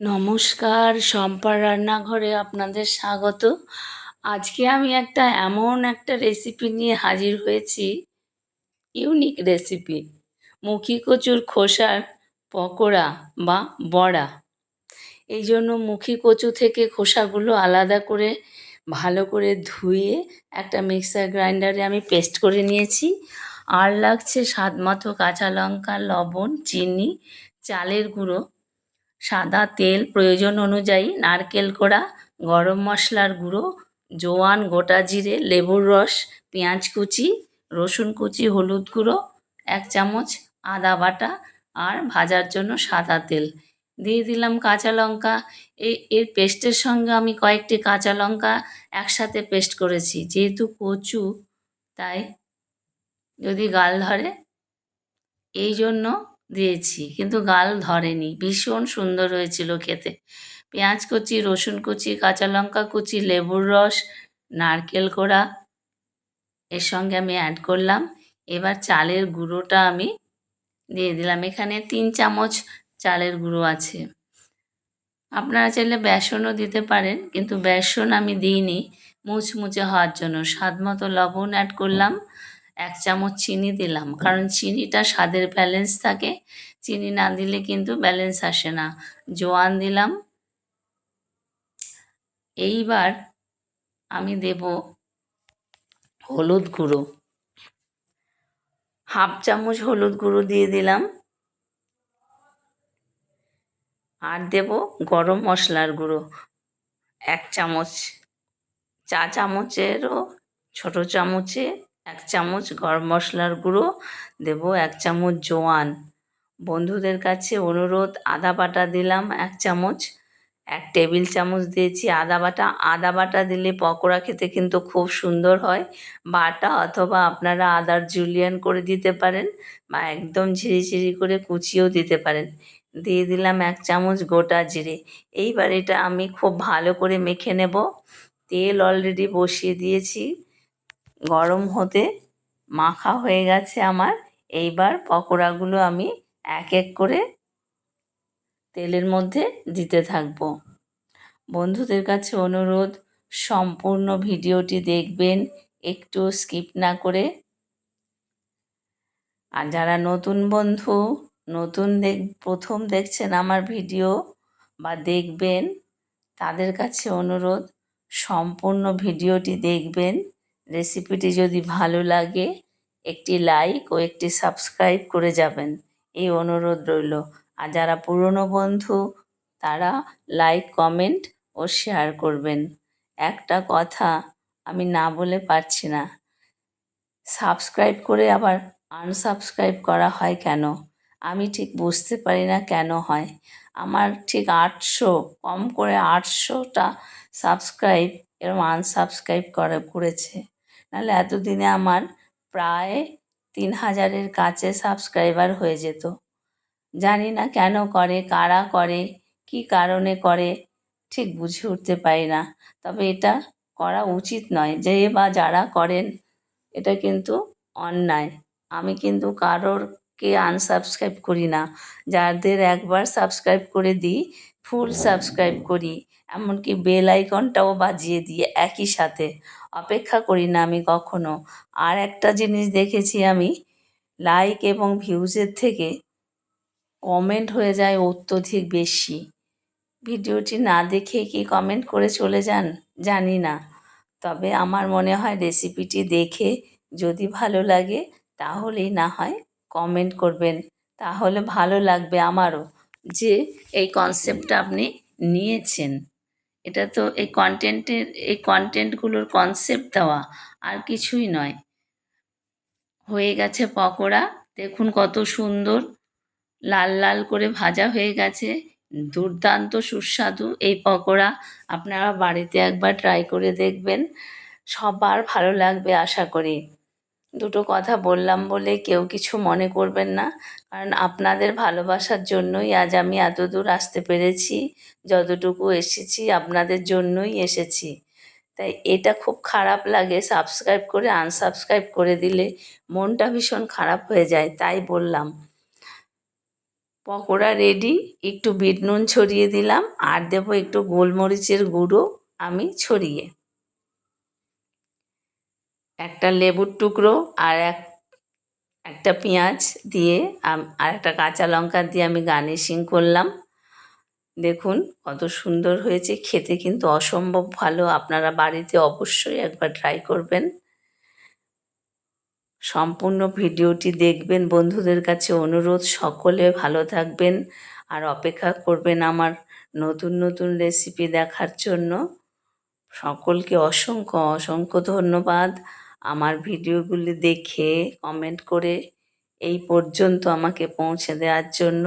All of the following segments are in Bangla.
নমস্কার শম্পার রান্নাঘরে আপনাদের স্বাগত। আজকে আমি একটা এমন একটা রেসিপি নিয়ে হাজির হয়েছি ইউনিক রেসিপি মুখি কচুর খোসার পকোড়া বা বড়া। এই জন্য মুখি কচু থেকে খোসাগুলো আলাদা করে, ভালো করে ধুয়ে একটা মিক্সার গ্রাইন্ডারে আমি পেস্ট করে নিয়েছি। আর লাগছে স্বাদ মতো কাঁচা লঙ্কা, লবণ, চিনি, চালের গুঁড়ো সাদা তেল প্রয়োজন অনুযায়ী নারকেল কোড়া, গরম মশলার গুঁড়ো, জোয়ান গোটা জিরে, লেবুর রস, পেঁয়াজ কুচি, রসুন কুচি, হলুদ গুঁড়ো, এক চামচ আদা বাটা আর ভাজার জন্য সাদা তেল। দিয়ে দিলাম কাঁচা লঙ্কা। এই এর পেস্টের সঙ্গে আমি কয়েকটি কাঁচা লঙ্কা একসাথে পেস্ট করেছি। যেহেতু কচু, তাই যদি গাল ধরে, এই জন্য দিয়েছি, কিন্তু গাল ধরেনি। ভীষণ সুন্দর হয়েছিল খেতে। পেঁয়াজ কুচি, রসুন কুচি, কাঁচা লঙ্কা কুচি, লেবুর রস, নারকেল কোড়া, এর সঙ্গে আমি অ্যাড করলাম। এবার চালের গুঁড়োটা আমি দিয়ে দিলাম। এখানে তিন চামচ চালের গুঁড়ো আছে। আপনারা চাইলে বেসনও দিতে পারেন, কিন্তু বেসন আমি দিইনি। মুচমুচে হওয়ার জন্য। স্বাদ মতো লবণ অ্যাড করলাম। এক চামচ চিনি দিলাম। কারণ চিনিটা স্বাদের ব্যালেন্স থাকে। চিনি না দিলে কিন্তু ব্যালেন্স আসে না। জোয়ান দিলাম। এইবার আমি দেব হলুদ গুঁড়ো। হাফ চামচ হলুদ গুঁড়ো দিয়ে দিলাম। আর দেব গরম মশলার গুঁড়ো। এক চামচ। চা চামচেরও ছোটো চামচে এক চামচ গরম মশলার গুঁড়ো, দেবো এক চামচ জোয়ান। বন্ধুদের কাছে অনুরোধ, আদা বাটা দিলাম এক চামচ। এক টেবিল চামচ দিয়েছি আদা বাটা। আদা বাটা দিলে পকোড়া খেতে কিন্তু খুব সুন্দর হয়। বাটা অথবা আপনারা আদার জুলিয়ান করে দিতে পারেন বা একদম ঝিরিঝিরি করে কুচিয়েও দিতে পারেন। দিয়ে দিলাম এক চামচ গোটা জিরে। এইবার এটা আমি খুব ভালো করে মেখে নেব। তেল অলরেডি বসিয়ে দিয়েছি। গরম হতে মাখা হয়ে গেছে আমার। এইবার পকোড়াগুলো আমি এক এক করে তেলের মধ্যে দিতে থাকব। বন্ধুদের কাছে অনুরোধ, সম্পূর্ণ ভিডিওটি দেখবেন, একটু স্কিপ না করে। আর যারা নতুন বন্ধু, নতুন দেখ, প্রথম দেখছেন আমার ভিডিও বা দেখবেন, তাদের কাছে অনুরোধ, সম্পূর্ণ ভিডিওটি দেখবেন। রেসিপিটি যদি ভালো লাগে, একটি লাইক ও একটি সাবস্ক্রাইব করে যাবেন। এই অনুরোধ রইল। আর যারা পুরনো বন্ধু, তারা লাইক কমেন্ট ও শেয়ার করবেন। একটা কথা আমি না বলে পারছি না। সাবস্ক্রাইব করে আবার আনসাবস্ক্রাইব করা হয় কেন? আমি ঠিক বুঝতে পারি না কেন হয়। আমার ঠিক আটশো, কম করে আটশোটা সাবস্ক্রাইব এরম আনসাবস্ক্রাইব করে, করেছে। নাহলে এতদিনে আমার প্রায় তিন হাজারের কাছে সাবস্ক্রাইবার হয়ে যেত। জানি না কেন করে, কারা করে, কি কারণে করে, ঠিক বুঝে উঠতে পারি না। তবে এটা করা উচিত নয়। যে বা যারা করেন, এটা কিন্তু অন্যায়। আমি কিন্তু কারোরকে আনসাবস্ক্রাইব করি না। যাদের একবার সাবস্ক্রাইব করে দিই ফুল সাবস্ক্রাইব করি, এমনকি বেল আইকনটাও বাজিয়ে দিয়ে একই সাথে। অপেক্ষা করি না আমি কখনো। আর একটা জিনিস দেখেছি আমি লাইক এবং ভিউজের থেকে কমেন্ট হয়ে যায় অত্যধিক বেশি। ভিডিওটি না দেখে কি কমেন্ট করে চলে যান? জানি না। তবে আমার মনে হয় রেসিপিটি দেখে যদি ভালো লাগে, তাহলেই না হয় কমেন্ট করবেন। তাহলে ভালো লাগবে আমারও। যে এই কনসেপ্টটা আপনি নিয়েছেন। এটা তো এই কন্টেন্টের এই কন্টেন্টগুলোর কনসেপ্ট দেওয়া আর কিছুই নয়। হয়ে গেছে পকোড়া, দেখুন কত সুন্দর। লাল লাল করে ভাজা হয়ে গেছে। দুর্দান্ত সুস্বাদু এই পকোড়া। আপনারা বাড়িতে একবার ট্রাই করে দেখবেন। সবার ভালো লাগবে আশা করি। দুটো কথা বললাম বলে কেউ কিছু মনে করবেন না। কারণ আপনাদের ভালোবাসার জন্যই আজ আমি এত দূর আসতে পেরেছি, যতটুকু এসেছি আপনাদের জন্যই এসেছি। তাই এটা খুব খারাপ লাগে সাবস্ক্রাইব করে আনসাবস্ক্রাইব করে দিলে মনটা ভীষণ খারাপ হয়ে যায়, তাই বললাম। পকোড়া রেডি একটু বিট নুন ছড়িয়ে দিলাম, আর দেবো একটু গোলমরিচের গুঁড়ো আমি ছড়িয়ে। একটা লেবুর টুকরো আর এক, একটা পেঁয়াজ দিয়ে আর একটা কাঁচা লঙ্কা দিয়ে আমি গার্নিশিং করলাম। দেখুন কত সুন্দর হয়েছে, খেতে কিন্তু অসম্ভব ভালো। আপনারা বাড়িতে অবশ্যই একবার ট্রাই করবেন। সম্পূর্ণ ভিডিওটি দেখবেন। বন্ধুদের কাছে অনুরোধ, সকলে ভালো থাকবেন আর অপেক্ষা করবেন আমার নতুন নতুন রেসিপি দেখার জন্য। সকলকে অসংখ্য অসংখ্য ধন্যবাদ। আমার ভিডিওগুলি দেখে কমেন্ট করে এই পর্যন্ত আমাকে পৌঁছে দেওয়ার জন্য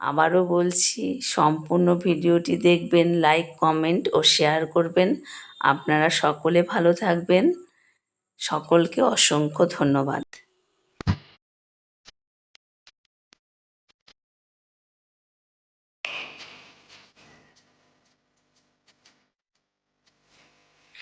আবারও বলছি, সম্পূর্ণ ভিডিওটি দেখবেন লাইক কমেন্ট ও শেয়ার করবেন। আপনারা সকলে ভালো থাকবেন। সকলকে অসংখ্য ধন্যবাদ।